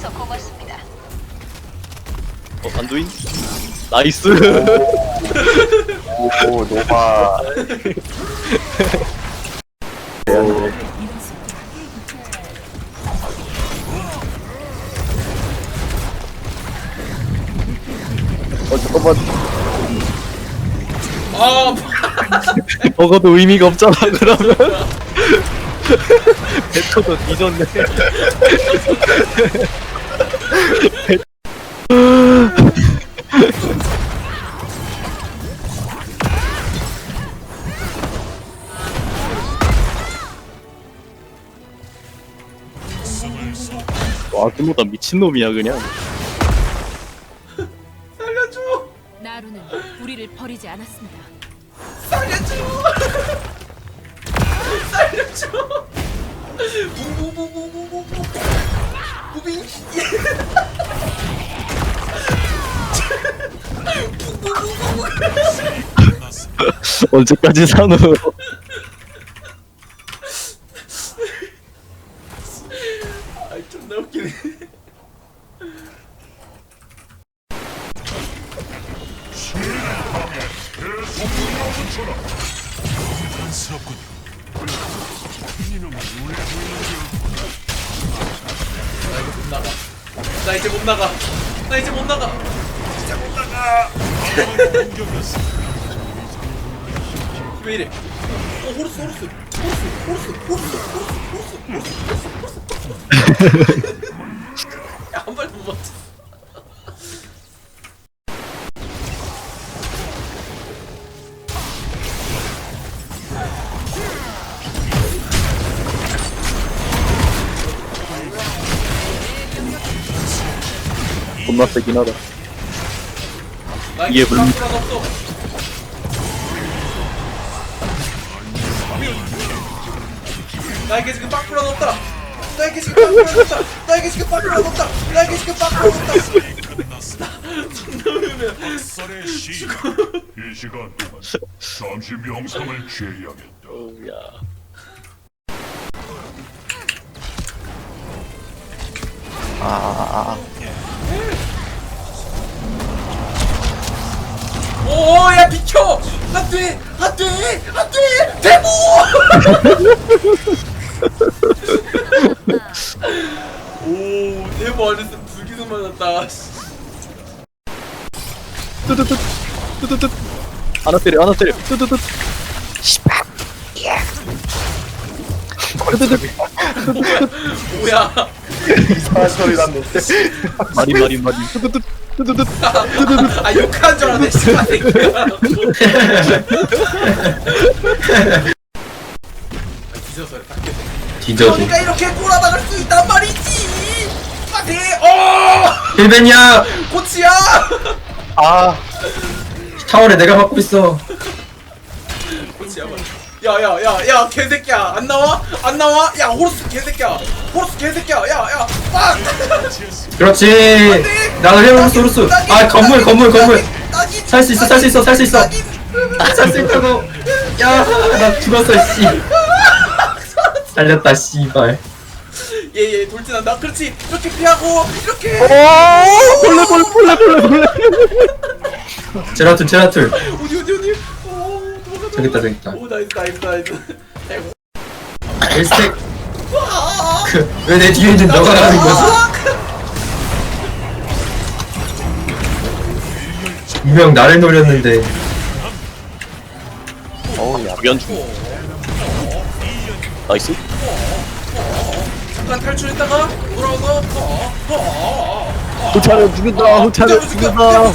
해주셔서 고맙습니다. 어 안두인? 나이스. 오 노바. 어 잠깐만. 아 먹어도 의미가 없잖아 그러면 배터도 뒤졌네. 와 그노다 미친놈이야 그냥. 살려줘! 나루는 우리를 버리지 않았습니다. 살려줘! 살려줘 언제까지 산으 아이 존나 웃기네. 공룡처럼. 부담스럽군요. 나 이제 못 나가. 나 이제 못 나가. 진짜 못 나가. 왜 이래? 어 호르스 호르스 호르스 호르스 호르스 호르스 호르스 호르스. 야한 발도 못 맞췄어 겁나 세긴 하다 나 이게 이게 물- 물건 없어 나에게 지금 빵꾸란 없다 나에게 지금 빵꾸란 없다 나에게 지금 빵꾸란 없다 나에게 지금 존나 으면 쌀의 시. 이 시간 동안 잠시 명상을 취해야겠다. 오야 아 아 아 오야 비켜! 안돼! 안돼! 안돼! 대모! 오 대모 안에서 불기둥 맞았다. 뚜뚜뚜 뚜뚜뚜 하나 때려 하나 때려 뚜뚜뚜 씨발 예 뚜뚜뚜 뭐야? 이상한 소리 났네. 마린 마린 마린 뚜뚜뚜 아 욕하는 줄 알았네 씨발 새끼야 아, 뒤져서 닦여 그러니까 이렇게 꼬라박을 수 있단 말이지. 안돼 어! 힐벤이야! 고치야! 아. 타월에 내가 받고 있어. 고치야 야야야야 개새끼야. 안 나와? 안 나와? 야 호르스 개새끼야 호르스 개새끼야. 야야 빡 그렇지. 나도 헤어로스. 로스 아 건물 건물 건물. 살 수 있어 살 수 있어 살 수 있어. 살 수 있다고. 야나 죽었어 씨. 살렸다 씨발. 예예 돌진한다. 그렇지. 이렇게 피하고 이렇게. 벌레 벌레 벌레 벌레 벌레 제라툴 제라툴. 어디 어디 어디? 오 도망가 저기 있다 저기 있다. 오 나이스 나이스 나이스. 아이고. 일스택 왜 내 뒤에 있는 너가 가는 거지 분명 나를 노렸는데. 어우야. 두변 중 나이스. 잠깐 탈출했다가 돌아와서 어, 어, 어, 어. 호차를 죽인다. 호차를 죽인다. 내가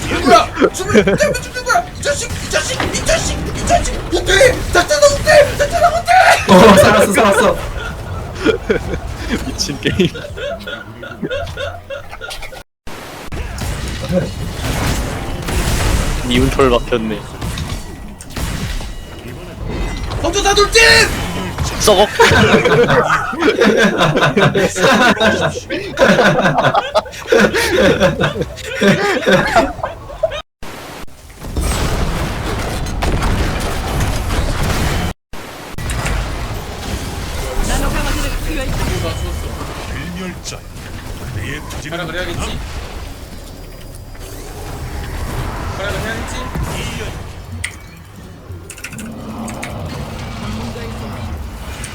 죽는 거야 죽는 내가 죽는 거야 이 자식 이 자식 이 자식. 이 자식 못돼 자자나 못돼 자자나 못돼 어 살았어 살았어 미친 게임. 니운털 막혔네. 먼저 다 돌진! 썩어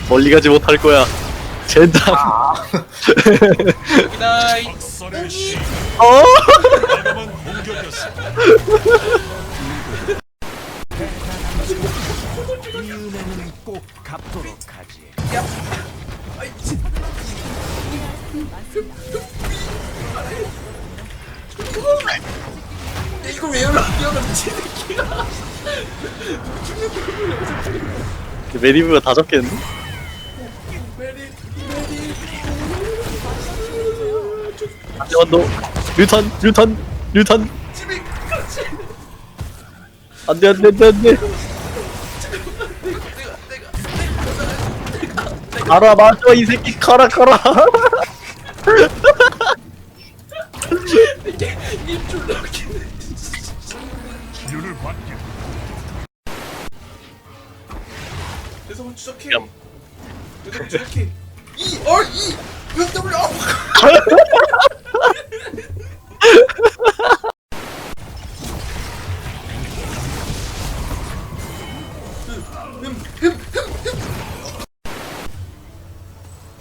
멀리 가지 못할 거야 젠장 여기다 이 박살의 시 어? 과감한 공격이었어 야, 이걸 왜 열어 열어 미친 새끼야 메리브가 다 잡겠는데? 안돼 류탄 류탄 류탄 안돼 안돼 안돼 안돼 알아 맞아 이 새끼 가라 가라 입 졸라 웃기네 치료를 받게 대성을 추적해 얌. 대성을 추적해 이! 어! 이! 왜 W!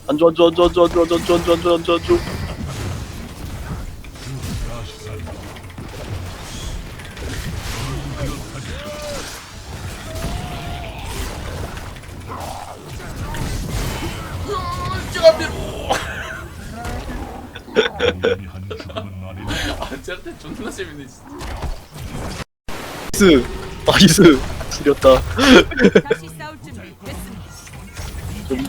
안줘 안줘 안줘 안줘 안줘 제가 앞에 온전히 한 죽음은 아니다 아 쟤한테 존나 재밌네 진짜 나이스 나이스 지렸다 다시 싸울 준비 됐습니다. 좋은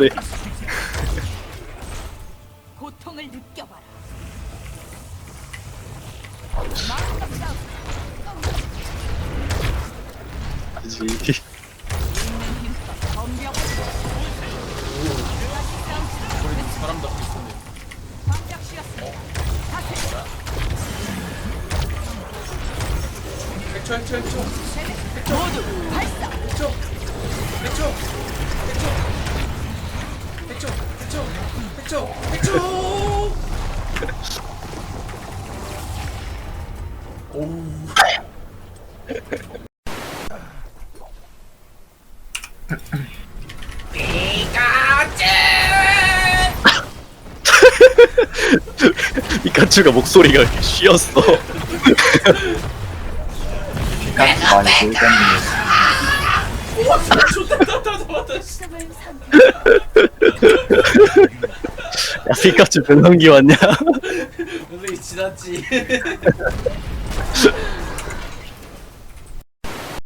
가야지. 저희 사람 잡고 있었네. 해초 해초 해초. 해초 모두 발사. 해초 해초 해초 해초 해초 해초 해초. 오. 피카츄가 목소리가 쉬었어. 피카츄 많이 늙었네. 야, 피카츄 변성기 왔냐? 근데 지났지.